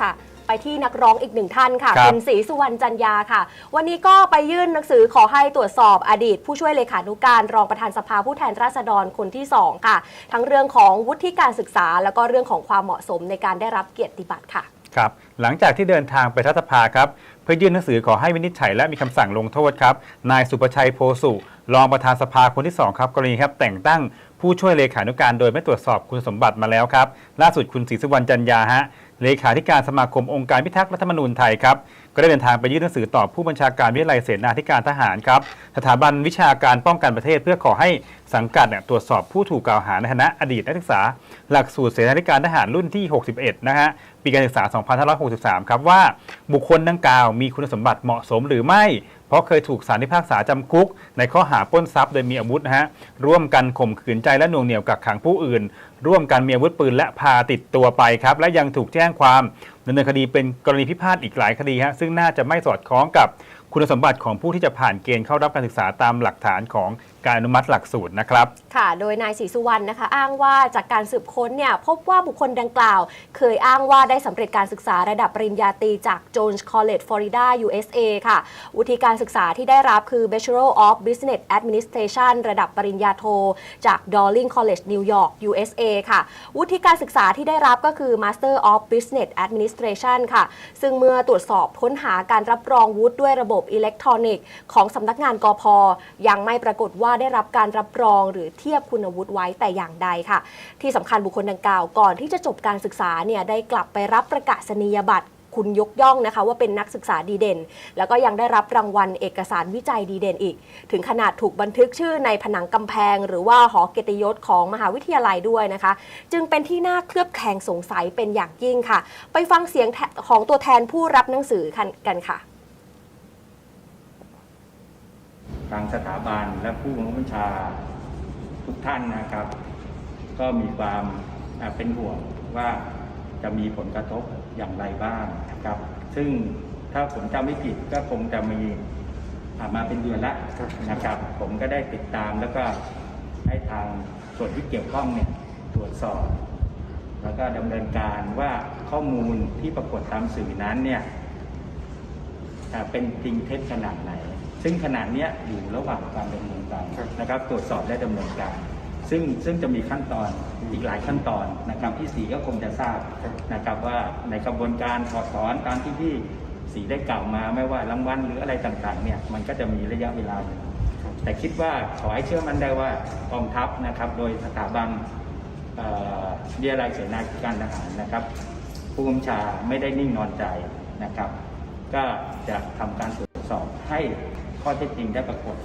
ค่ะ ไปที่นักร้องอีกหนึ่งท่านค่ะ ครับคุณศรีสุวรรณจันยาค่ะ วันนี้ก็ไปยื่นหนังสือขอให้ตรวจสอบอดีต ผู้ช่วยเลขานุการรองประธานสภาผู้แทนราษฎรคนที่ 2 ค่ะ ทั้งเรื่องของวุฒิการศึกษา แล้วก็เรื่องของความเหมาะสมในการได้รับเกียรติบัตรค่ะ ครับ หลังจากที่เดินทางไปรัฐสภาครับ เพื่อยื่นหนังสือขอให้วินิจฉัยและมีคำสั่งลงโทษครับ นายสุประชัยโพสุ รองประธานสภาคนที่ 2 ครับ กรณีครับ แต่งตั้งผู้ช่วยเลขานุการโดยไม่ตรวจสอบคุณสมบัติมาแล้วครับ ล่าสุดคุณศรีสุวรรณจันยาฮะ เลขาธิการสมาคมองค์การพิทักษ์รัฐธรรมนูญไทยครับก็ได้เดินทางไปยื่นหนังสือต่อผู้บัญชาการวิทยาลัยเสนาธิการทหารครับสถาบันวิชาการป้องกันประเทศ เพื่อขอให้สังกัดเนี่ยตรวจสอบผู้ถูกกล่าวหาในฐานะอดีตนักศึกษา หลักสูตรเสนาธิการทหารรุ่นที่ 61 นะฮะปีการศึกษา 2563 ครับว่าบุคคลดังกล่าวมีคุณสมบัติเหมาะสมหรือไม่ ราะเคยถูกสารพิพากษาจำคุก ในข้อหาปล้นทรัพย์โดยมีอาวุธนะฮะร่วมกันข่มขืนใจและหน่วงเหนี่ยวกักขังผู้อื่น ร่วมกันมีอาวุธปืนและพาติดตัวไปครับและยังถูกแจ้งความดำเนินคดีเป็นกรณีพิพาทอีกหลายคดีฮะซึ่งน่าจะไม่สอดคล้องกับคุณสมบัติของผู้ที่จะผ่านเกณฑ์เข้ารับการศึกษาตามหลักฐานของ การอนุมัติหลักสูตรนะครับ ค่ะ โดยนายศรีสุวรรณนะคะ อ้างว่าจากการสืบค้นเนี่ยพบว่าบุคคลดังกล่าว เคยอ้างว่าได้สำเร็จการศึกษาระดับปริญญาตรีจาก Jones College Florida USA ค่ะ วุฒิการศึกษาที่ได้รับคือ Bachelor of Business Administration ระดับปริญญาโท จาก Dowling College New York USA ค่ะ วุฒิการศึกษาที่ได้รับก็คือ Master of Business Administration ค่ะ ซึ่งเมื่อตรวจสอบค้นหาการรับรองวุฒิด้วยระบบอิเล็กทรอนิกส์ของสำนักงานกพยังไม่ปรากฏว่าได้รับการรับรองหรือเทียบคุณวุฒิไว้แต่อย่างใดค่ะ ที่สำคัญบุคคลดังกล่าวก่อนที่จะจบการศึกษาเนี่ยได้กลับไปรับประกาศนียบัตรคุณยกย่องนะคะว่าเป็นนักศึกษาดีเด่น แล้วก็ยังได้รับรางวัลเอกสารวิจัยดีเด่นอีก ถึงขนาดถูกบันทึกชื่อในผนังกำแพง หรือว่าหอเกียรติยศของมหาวิทยาลัยด้วยนะคะ จึงเป็นที่น่าเคลือบแคลงสงสัยเป็นอย่างยิ่งค่ะ ไปฟังเสียงของตัวแทนผู้รับหนังสือกันค่ะ ทางสถาบันและผู้บังคับบัญชาทุกท่านนะครับ ก็มีความเป็นห่วงว่าจะมีผลกระทบอย่างไรบ้างนะครับ ซึ่งถ้าผมจำไม่ผิดก็คงจะมีมาเป็นเดือนละนะครับ ผมก็ได้ติดตามแล้วก็ให้ทางส่วนที่เกี่ยวข้องเนี่ยตรวจสอบ แล้วก็ดำเนินการว่าข้อมูลที่ปรากฏตามสื่อนั้นเนี่ยเป็นจริงเท็จขนาดไหน ซึ่งขนาดเนี้ยอยู่ระหว่างการดำเนินการนะครับ ตรวจสอบและดำเนินการ ซึ่งซึ่งจะมีขั้นตอนอีกหลายขั้นตอนนะครับที่สีก็คงจะทราบนะครับว่าในกระบวนการถอดถอนตามที่ที่สีได้กล่าวมาไม่ว่ารางวัลหรืออะไรต่างๆเนี่ยมันก็จะมีระยะเวลาอยู่แต่คิดว่าขอให้เชื่อมั่นได้ว่ากองทัพนะครับ โดยสถาบันเอ่อวิทยาลัยเสนาธิการทหารนะครับ ผู้กำชาไม่ได้นิ่งนอนใจนะครับ ก็จะทำการตรวจสอบให้ ข้อเท็จจริงได้ปรากฏ